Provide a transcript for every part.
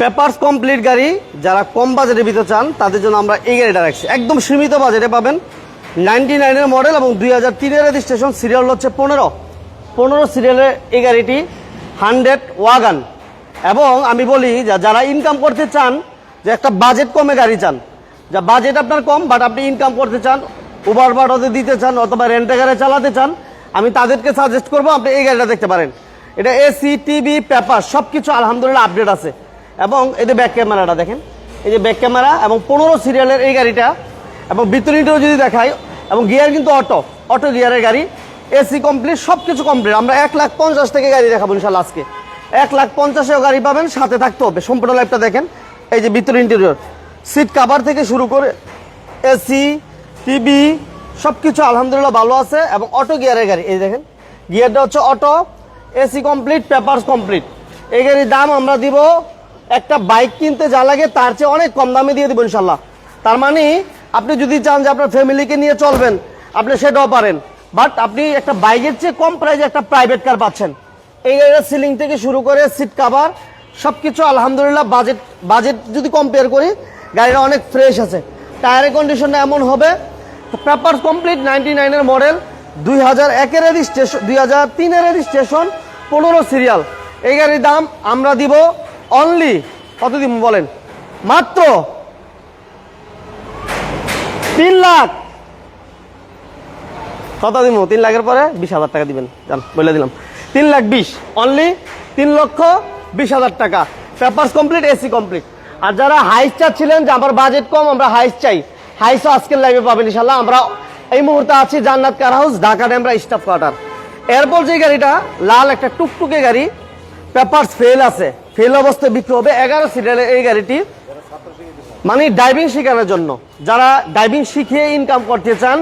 Papers complete গাড়ি, যারা কম বাজেটের ভিতরে চান, তাদের জন্য আমরা এই গাড়িটা রাখছি। একদম সীমিত বাজেটে পাবেন। নাইনটি নাইনের মডেল এবং দুই হাজার তিনের রেজিস্ট্রেশন সিরিয়াল হচ্ছে পনেরো। পনেরো সিরিয়ালের এই গাড়িটি হান্ড্রেড ওয়াগান। এবং আমি বলি যারা ইনকাম করতে চান, যে একটা বাজেট কমে গাড়ি চান, যা বাজেট আপনার কম বাট আপনি ইনকাম করতে চান উবার বাড়াতে দিতে চান, অথবা রেন্টে গাড়ি চালাতে চান, আমি তাদেরকে সাজেস্ট করব, আপনি এই গাড়িটা দেখতে পারেন। এটা এসি টিভি পেপার সব কিছু আলহামদুলিল্লাহ আপডেট আছে। এবং এই যে ব্যাক ক্যামেরাটা দেখেন, এই যে ব্যাক ক্যামেরা এবং পনেরো সিরিয়ালের এই গাড়িটা, এবং ভিতরিটাও যদি দেখাই, এবং গিয়ার কিন্তু অটো অটো গিয়ারের গাড়ি এসি কমপ্লিট সব কিছু কমপ্লিট আমরা এক লাখ পঞ্চাশ থেকে গাড়ি দেখাবো ইনশাল্লাহ আজকে। এক লাখ পঞ্চাশেও গাড়ি পাবেন, সাথে থাকতে হবে। সম্পূর্ণ লাইফটা দেখেন, এই যে ভিতর ইন্টেরিয়র সিট কাভার থেকে শুরু করে এসি টিভি সব কিছু আলহামদুলিল্লাহ ভালো আছে, এবং অটো গিয়ারের গাড়ি। এই দেখেন গিয়ারটা হচ্ছে auto AC complete papers complete এই গাড়ির দাম আমরা দিব একটা বাইক কিনতে যা লাগে তার চেয়ে অনেক কম দামে দিয়ে দেবো ইনশাল্লাহ তার মানে আপনি যদি চান যে আপনার ফ্যামিলিকে নিয়ে চলবেন, আপনি সেটাও পারেন। বাট আপনি একটা বাইকের চেয়ে কম প্রাইজে একটা প্রাইভেট কার পাচ্ছেন। এই গাড়ির সিলিং থেকে শুরু করে সিট কাভার সব কিছু আলহামদুলিল্লাহ বাজেট বাজেট যদি কম্পেয়ার করি, গাড়িটা অনেক ফ্রেশ আছে। টায়ারের কন্ডিশনটা এমন হবে পেপার কমপ্লিট নাইনটি নাইনের মডেল দুই হাজার একের রেজিস্ট্রেশন দুই হাজার তিনের রেজিস্ট্রেশন পনেরো সিরিয়াল এই গাড়ির দাম আমরা দিব অনলি কত দিব বলেন? মাত্র তিন লাখ। কত দিব তিন লাখের পরে বিশ হাজার টাকা দিবেন। জান বলে দিলাম। তিন লাখ বিশ। অনলি তিন লক্ষ বিশ হাজার টাকা। পেপার্স কমপ্লিট এসি কমপ্লিট আর যারা হাইস চাচ্ছিলেন যে আমার বাজেট কম, আমরা হাইস চাই। হাইসও আজকের লাইভে পাবেন ইনশাল্লাহ আমরা এই মুহূর্তে আছি Jannat car house Dhaka Demra staff quarter এরপর যে গাড়িটা, লাল একটা টুকটুকে গাড়ি পেপার্স ফেল আছে। ফেল অবস্থায় বিক্রি হবে এগারো সিরিয়ালের এই গাড়িটি। মানে ড্রাইভিং শেখানোর জন্য। যারা ড্রাইভিং শিখিয়ে ইনকাম করতে চান,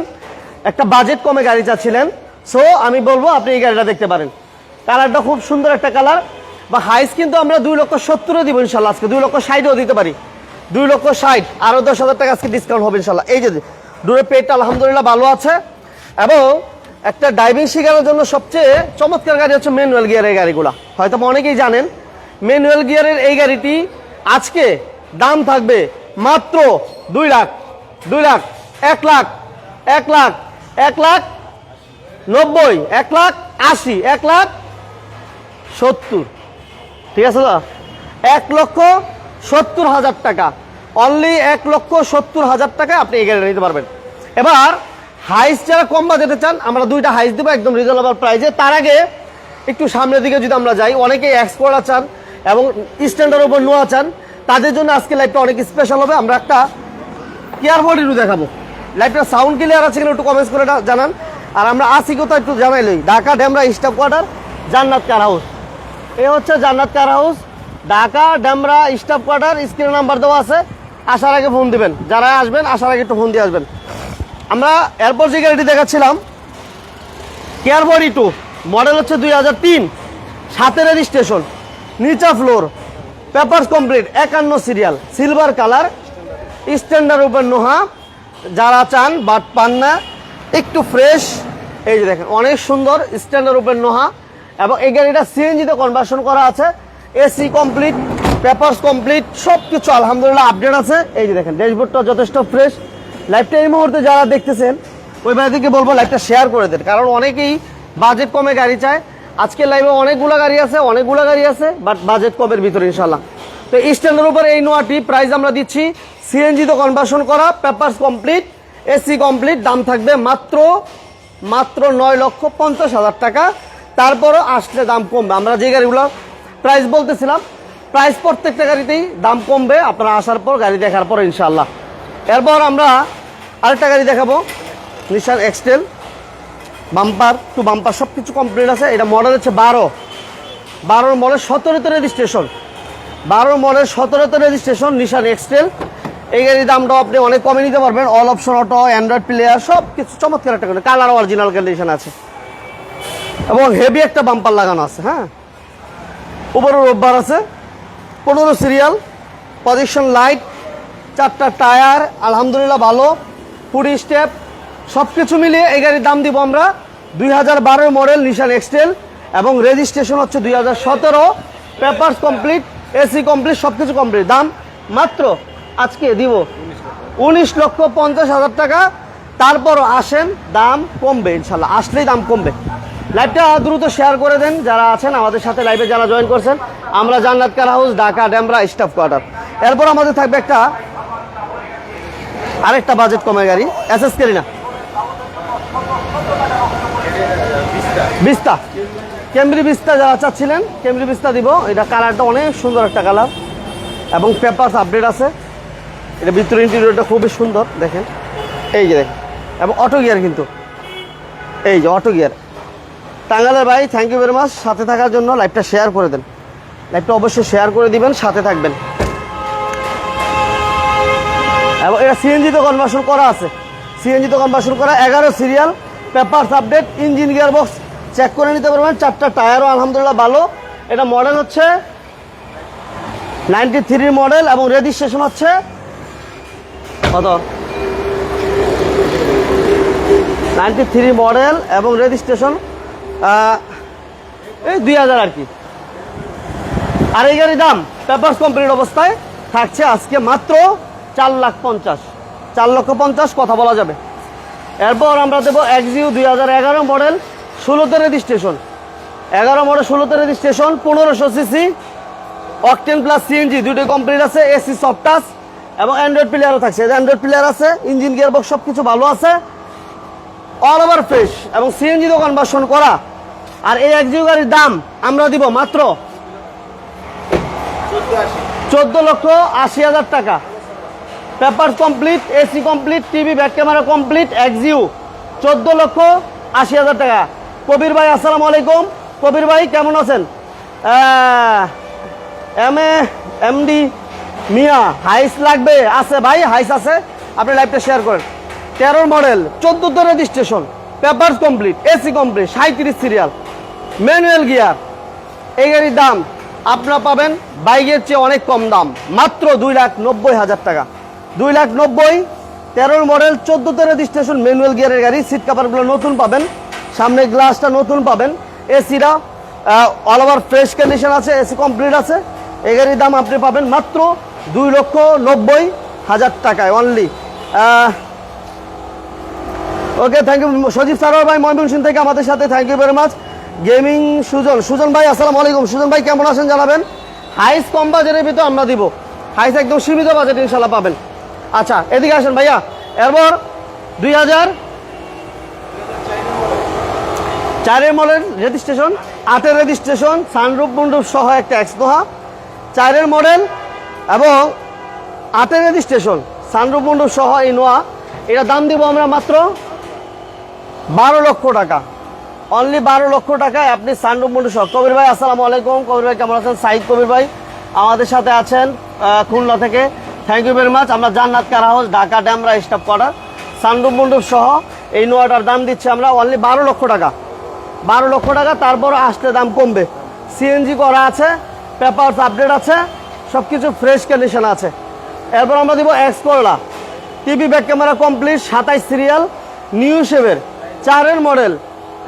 একটা বাজেট কমে গাড়ি চাচ্ছিলেন সো আমি বলব আপনি এই গাড়িটা দেখতে পারেন। কালারটা খুব সুন্দর একটা কালার। বা হাইস কিন্তু আমরা দুই লক্ষ সত্তরও দিব ইনশাল্লাহ আজকে। দুই লক্ষ ষাটও দিতে পারি। দুই লক্ষ ষাট, আরও দশ হাজার টাকা আজকে ডিসকাউন্ট হবে ইনশাল্লাহ। এই যে দূরের পেটটা আলহামদুলিল্লাহ ভালো আছে। এবং একটা ড্রাইভিং শেখানোর জন্য সবচেয়ে চমৎকার গাড়ি হচ্ছে ম্যানুয়াল গিয়ারের গাড়িগুলো। হয়তো অনেকেই জানেন ম্যানুয়াল গিয়ারের এই গাড়িটি আজকে দাম থাকবে মাত্র দুই লাখ দুই লাখ, এক লাখ এক লাখ এক লাখ নব্বই, এক লাখ আশি, এক লাখ সত্তর। ঠিক আছে দাদা এক লক্ষ সত্তর হাজার টাকা। অনলি এক লক্ষ সত্তর হাজার টাকা আপনি এই গাড়িটা নিতে পারবেন। এবার হাইস যারা কম বাজেটে চান, আমরা দুইটা হাইস দেবো একদম রিজনেবল প্রাইসে তার আগে একটু সামনের দিকে যদি আমরা যাই, অনেকেই এক্সপোর্টার চান এবং স্ট্যান্ডার্ড ওপর নোয়া চান। তাদের জন্য আজকে লাইভটা অনেক স্পেশাল হবে। আমরা একটা বডি একটু দেখাবো। লাইভটা সাউন্ড ক্লিয়ার আছে কিনা একটু কমেন্টস করে জানান। আর আমরা আসি কোথাও একটু জানাই লই। ঢাকা ডেমরা স্টাফ কোয়ার্টার জান্নাত কার হাউস এ হচ্ছে Jannat car house Dhaka Demra staff quarter screen number দেওয়া আছে। আসার আগে ফোন দিবেন। যারা আসবেন, আসার আগে একটু ফোন দিয়ে আসবেন। আমরা এরপর যে গাড়িটি দেখাচ্ছিলাম কেয়ার বডি টু মডেল হচ্ছে দুই হাজার তিন, সাতের রেজিস্ট্রেশন নিচা ফ্লোর পেপারস কমপ্লিট একান্ন সিরিয়াল সিলভার কালার স্ট্যান্ডার্ড উপর নোহা, যারা চান বাট পান না, একটু ফ্রেশ এই যে দেখেন, অনেক সুন্দর স্ট্যান্ডার্ড উপর নোহা, এবং এই গাড়িটা সিএনজিতে কনভার্সন করা আছে এসি কমপ্লিট পেপারস কমপ্লিট সব কিছু আলহামদুলিল্লাহ আপডেট আছে, এই যে দেখেন ড্যাশবোর্ডটা যথেষ্ট ফ্রেশ লাইফটা এই মুহূর্তে যারা দেখতেছেন, ওই ভাইদেরকে বলব লাইভটা শেয়ার করে দেন। কারণ অনেকেই বাজেট কমে গাড়ি চায়। আজকে লাইভে অনেকগুলো গাড়ি আছে, অনেকগুলো গাড়ি আছে বাট বাজেট কমের ভিতরে ইনশাল্লাহ তো স্ট্যান্ডের উপর এই নোয়াটি প্রাইস আমরা দিচ্ছি। সিএনজি তো কনভার্সন করা পেপারস কমপ্লিট এসি কমপ্লিট দাম থাকবে মাত্র মাত্র নয় লক্ষ পঞ্চাশ হাজার টাকা। তারপরও আসলে দাম কমবে। আমরা যে গাড়িগুলো প্রাইস বলতেছিলাম প্রাইস প্রত্যেকটা গাড়িতেই দাম কমবে। আপনারা আসার পর গাড়ি দেখার পর ইনশাল্লাহ এরপর আমরা আরেকটা গাড়ি দেখাবো Nissan X Trail bumper to bumper সব কিছু কমপ্লিট আছে। এটা মডেল হচ্ছে বারো। বারোর মডেল সতেরোতে রেজিস্ট্রেশন বারোর মডেল সতেরোতে রেজিস্ট্রেশন নিশান এক্সটেল এই গাড়ির দামটাও আপনি অনেক কমে নিতে পারবেন। All option auto Android player সব কিছু চমৎকার একটা কালার অরিজিনাল কন্ডিশন আছে। এবং হেভি একটা বাম্পার লাগানো আছে হ্যাঁ? উপরে রোববার আছে। পনেরো সিরিয়াল পজিশন লাইট চারটা টায়ার, আলহামদুলিল্লাহ ভালো ফুড স্টেপ সব কিছু মিলিয়ে এই গাড়ির দাম দিব আমরা দুই হাজার বারো মডেল নিশান এক্সটেল এবং রেজিস্ট্রেশন হচ্ছে দুই হাজার সতেরো। পেপার্স কমপ্লিট এসি কমপ্লিট সব কিছু কমপ্লিট দাম মাত্র আজকে দিব উনিশ লক্ষ পঞ্চাশ হাজার টাকা। তারপরও আসেন, দাম কমবে ইনশাল্লাহ। আসলেই দাম কমবে। লাইভটা দ্রুত শেয়ার করে দেন। যারা আছেন, আমাদের সাথে লাইভে যারা জয়েন করছেন, আমরা Jannat car house Dhaka Demra staff quarter এরপর আমাদের থাকবে একটা আরেকটা বাজেট কমে গাড়ি। এসএস না বিস্তা কেমব্রি বিস্তা যারা চাচ্ছিলেন কেমব্রি বিস্তা দিব। এটা কালারটা অনেক সুন্দর একটা কালার এবং পেপারস আপডেট আছে। এটা ভিতরে ইন্টেরিয়রটা খুবই সুন্দর, দেখেন। এই যে দেখেন। এবং অটো গিয়ার কিন্তু। এই যে অটো গিয়ার টাঙ্গালের ভাই থ্যাংক ইউ ভেরি মাচ সাথে থাকার জন্য লাইভটা শেয়ার করে দেন। লাইভটা অবশ্যই শেয়ার করে দিবেন, সাথে থাকবেন। এবং এটা সিএনজিতে কনভার্সন করা আছে। সিএনজিতে কনভার্সন করা, এগারো serial, papers update, engine gear box check করে নিতে পারবেন, চারটা টায়ারও আলহামদুলিল্লাহ ভালো। এটা মডেল হচ্ছে নাইনটি থ্রির মডেল এবং রেজিস্ট্রেশন হচ্ছে কত? নাইনটি থ্রি মডেল এবং রেজিস্ট্রেশন এই দুই হাজার আর কি। আর এই গাড়ির দাম, পেপারস কমপ্লিট অবস্থায় থাকছে আজকে মাত্র চার লাখ পঞ্চাশ। চার লক্ষ পঞ্চাশ কথা বলা যাবে। এরপর আমরা দেবো এক্সিউ দুই হাজার এগারো মডেল ষোলোতে রেজিস্ট্রেশন এগারো মডেল ষোলোতে রেজিস্ট্রেশন পনেরোশো সিসি অকটেন প্লাস সিএনজি দুটোই কমপ্লিট আছে এসি সফটাস এবং অ্যান্ড্রয়েড প্লেয়ারও থাকছে। অ্যান্ড্রয়েড প্লেয়ার আছে ইঞ্জিন গিয়ার বক্স সব কিছু ভালো আছে। অল ওভার ফ্রেশ এবং সিএনজি দোকান বাসন করা। আর এই এক গাড়ির দাম আমরা দিব মাত্র চোদ্দ লক্ষ আশি হাজার টাকা। Paper complete AC complete, TV, back camera complete, Axio. চোদ্দ লক্ষ আশি হাজার টাকা। কবির ভাই, আসসালামু আলাইকুম। কবির ভাই, কেমন আছেন? এম এ এমডি মিয়া, হাইস লাগবে? আছে ভাই, হাইস আছে। আপনি লাইভটা শেয়ার করেন। তেরোর model, চোদ্দোতে registration paper complete AC complete সাঁত্রিশ সিরিয়াল ম্যানুয়াল গিয়ার এই গাড়ির দাম, আপনারা পাবেন বাইকের চেয়ে অনেক কম দাম, মাত্র দুই লাখ নব্বই হাজার টাকা। দুই লাখ নব্বই, তেরোর মডেল চোদ্দ চোদ্দোতে রেজিস্ট্রেশন ম্যানুয়াল গিয়ারের গাড়ি। সিট কাভারগুলো নতুন পাবেন। সামনে গ্লাসটা নতুন পাবেন। এসিটা অল ওভার ফ্রেশ কন্ডিশন আছে এসি কমপ্লিট আছে। এই গাড়ির দাম আপনি পাবেন মাত্র দুই লক্ষ নব্বই হাজার টাকায় only okay thank you Sajib Sarwar ভাই ময়মনসিং থেকে আমাদের সাথে thank you very much gaming Sujon Sujon ভাই, আসসালামু আলাইকুম। সুজন ভাই, কেমন আছেন জানাবেন? হাইস কম বাজেটের ভিতর আমরা দিব। হাইস একদম সীমিত বাজেট ইনশাল্লাহ পাবেন। আচ্ছা এদিকে আসেন ভাইয়া। এরপর দুই হাজার চারের মডেল রেজিস্ট্রেশন আটের রেজিস্ট্রেশন সানরূপ মুন্ডুপ সহ একটা এক্সদোহা চারের মডেল এবং আটের রেজিস্ট্রেশন সানরূপ মুন্ডুপ সহ ইনোয়া এটা দাম দিব আমরা মাত্র বারো লক্ষ টাকা। অনলি বারো লক্ষ টাকায় আপনি সানরূপ মুন্ডু সহ। কবির ভাই, আসসালামু আলাইকুম। কবির ভাই, কেমন আছেন? সাইদ কবির ভাই আমাদের সাথে আছেন খুলনা থেকে। থ্যাংক ইউ ভেরি মাচ আমরা Jannat car house, Dhaka Demra staff quarter সানরূপ মুন্ডুপ সহ এই নোয়াটার দাম দিচ্ছি আমরা অনলি বারো লক্ষ টাকা। বারো লক্ষ টাকা, তারপর আসতে দাম কমবে। সিএনজি করা আছে, পেপারস আপডেট আছে সব কিছু ফ্রেশ কন্ডিশন আছে। এরপর আমরা দিব X Corolla TV back camera complete সাতাইশ সিরিয়াল নিউ শেভের চারের মডেল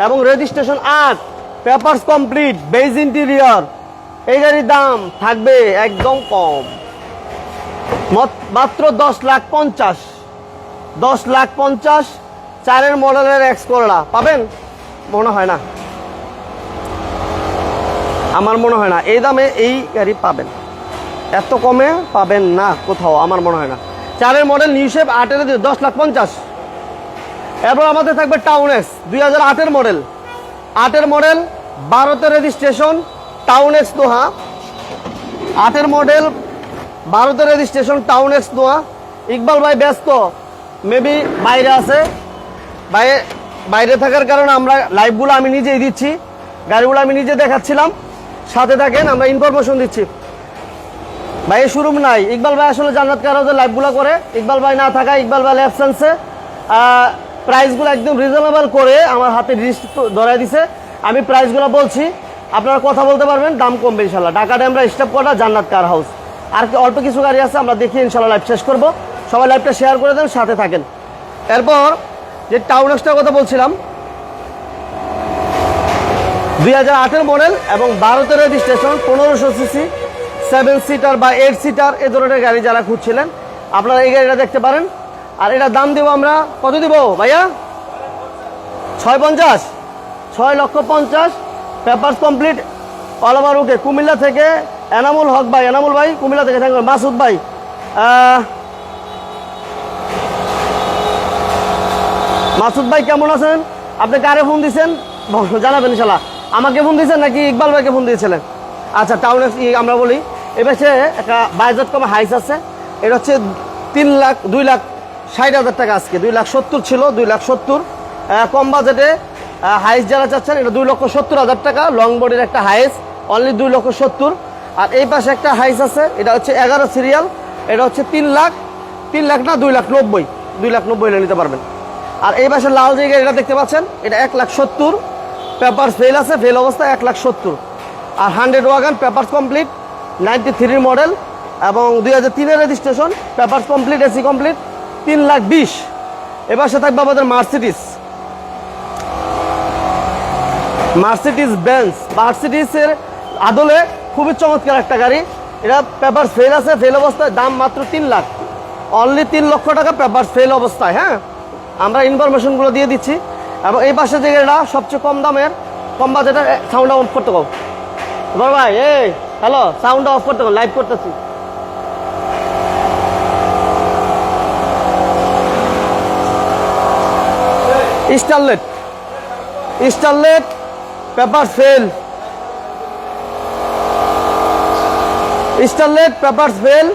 এবং রেজিস্ট্রেশন আট। পেপারস কমপ্লিট বেজ ইন্টেরিয়র এই গাড়ির দাম থাকবে একদম কম। মাত্র দশ লাখ পঞ্চাশ। দশ লাখ পঞ্চাশ চারের মডেলের এক্স করলা পাবেন? মনে হয় না। আমার মনে হয় না। এই দামে এই গাড়ি পাবেন। এত কমে পাবেন না কোথাও, আমার মনে হয় না। চারের মডেল নিউ শেপ আটের দশ লাখ পঞ্চাশ। এরপর আমাদের থাকবে টাউন এক্স দুই হাজার আটের মডেল। আটের মডেল বারোতে রেজিস্ট্রেশন টাউন এক্স দোহা। আটের মডেল ভারতের registration town X Noah Iqbal ভাই ব্যস্ত। মেবি বাইরে আছে। বাইরে বাইরে থাকার কারণে আমরা লাইভগুলো আমি নিজেই দিচ্ছি। গাড়িগুলো আমি নিজে দেখাচ্ছিলাম। সাথে থাকেন, আমরা ইনফরমেশন দিচ্ছি। ভাই শোরুম নাই। ইকবাল ভাই আসলে জান্নাত কারাজের লাইভগুলো করে। ইকবাল ভাই না থাকা ইকবাল ভাই অ্যাবসেন্সে প্রাইসগুলো একদম রিজনেবল করে আমার হাতে লিস্ট ধরাই দিছে। আমি প্রাইসগুলো বলছি। আপনারা কথা বলতে পারবেন, দাম কমবে ইনশাল্লাহ ঢাকা ড্যামরা স্টাফ করা জান্নাত কার হাউস আর কি অল্প কিছু গাড়ি আছে, আমরা দেখি ইনশাল্লাহ লাইভ শেষ করব। সবাই লাইভটা শেয়ার করে দেন, সাথে থাকেন। এরপর যে টাউন এক্সটার কথা বলছিলাম, দুই হাজার আটের মডেল এবং বারোতে রেজিস্ট্রেশন পনেরোশো সিসি সেভেন সিটার বা এইট সিটার এ ধরনের গাড়ি যারা খুঁজছিলেন, আপনারা এই গাড়িটা দেখতে পারেন। আর এটা দাম দেবো আমরা, কত দিব ভাইয়া? ছয় পঞ্চাশ, ছয় লক্ষ পঞ্চাশ paper complete all over okay Comilla থেকে এনামুল হক ভাই, এনামুল ভাই, কুমিল্লা থেকে থাকবেন। মাসুদ ভাই মাসুদ ভাই কেমন আছেন? আপনি কারে ফোন দিয়েছেন জানাবেন ইনশাল্লাহ আমাকে ফোন দিয়েছেন নাকি ইকবাল ভাইকে ফোন দিয়েছিলেন? আচ্ছা টাউনে আমরা বলি, এবার সে একটা বাজেট কমে হাইস আছে। এটা হচ্ছে তিন লাখ, দুই লাখ ষাট হাজার টাকা আজকে। দুই লাখ সত্তর ছিল, দুই লাখ সত্তর। কম বাজেটে হাইস যারা চাচ্ছেন, এটা দুই লক্ষ সত্তর হাজার টাকা। লং বডির একটা হাইস অনলি দুই লক্ষ সত্তর। আর এই পাশে একটা হাইস আছে, এটা হচ্ছে এগারো সিরিয়াল এটা হচ্ছে তিন লাখ তিন লাখ না দুই লাখ নব্বই, দুই লাখ নব্বই নিতে পারবেন। আর এই পাশে লাল যে এটা দেখতে পাচ্ছেন, এটা এক লাখ সত্তর পেপার ফেল আছে ফেল অবস্থায় এক লাখ সত্তর। আর hundred wagon paper complete, ninety থ্রির মডেল, এবং দুই হাজার তিনের registration paper complete, AC complete, তিন লাখ বিশ। এবার সে থাকবে আমাদের মার্সিডিস মার্সিডিস বেঞ্চ মার্সিডিসের আদলে খুবই চমৎকার একটা গাড়ি। এটা পেপার ফেল আছে ফেল অবস্থায় দাম মাত্র তিন লাখ। অনলি তিন লক্ষ টাকা পেপার ফেল অবস্থায় হ্যাঁ? আমরা ইনফরমেশনগুলো দিয়ে দিচ্ছি। এবং এই পাশে যে গাড়িটা, সবচেয়ে কম দামের, কম বাজেটের সাউন্ড অফ করতে কও। বড় ভাই, এই হ্যালো সাউন্ড অফ করতে কও লাইভ করতেছি। Starlet Starlet paper fail Starlet paper fail.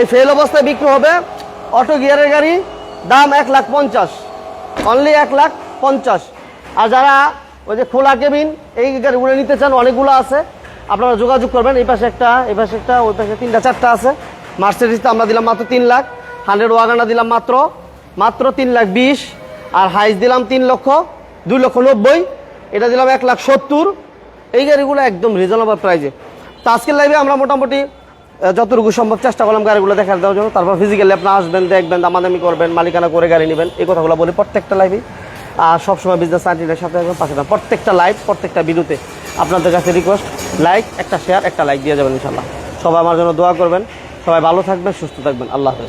এই ফেল অবস্থায় বিক্রি হবে অটো গিয়ারের গাড়ি, দাম এক লাখ পঞ্চাশ। অনলি এক লাখ পঞ্চাশ। আর যারা ওই যে খোলা কেবিন, এই গাড়িগুলো নিতে চান, অনেকগুলো আছে। আপনারা যোগাযোগ করবেন, এই পাশে একটা, এই পাশে একটা, ওই পাশে তিনটা, চারটা আছে। মার্সিডিসটা আমরা দিলাম মাত্র তিন লাখ। হান্ড্রেড ওয়াগানটা দিলাম মাত্র মাত্র তিন লাখ বিশ। আর হাইস দিলাম তিন লক্ষ, দুই লক্ষ নব্বই। এটা দিলাম এক লাখ সত্তর। এই গাড়িগুলো একদম রিজনেবল প্রাইজে তো আজকের লাইভে আমরা মোটামুটি যতটুকু সম্ভব চেষ্টা করলাম গাড়িগুলো দেখার দেওয়ার জন্য। তারপর ফিজিক্যালি আপনি আসবেন, দেখবেন, দামাদামি করবেন, মালিকানা করে গাড়ি নেবেন, এই কথাগুলো বলি প্রত্যেকটা লাইভে আর সবসময় বিজনেস আন্টিনের সাথে একদম পাশে থাকবেন। প্রত্যেকটা লাইভ প্রত্যেকটা ভিডিওতে আপনাদের কাছে রিকোয়েস্ট লাইক একটা শেয়ার একটা লাইক দিয়ে যাবেন ইনশাল্লাহ সবাই আমার জন্য দোয়া করবেন। সবাই ভালো থাকবেন, সুস্থ থাকবেন। আল্লাহ হাফেজ।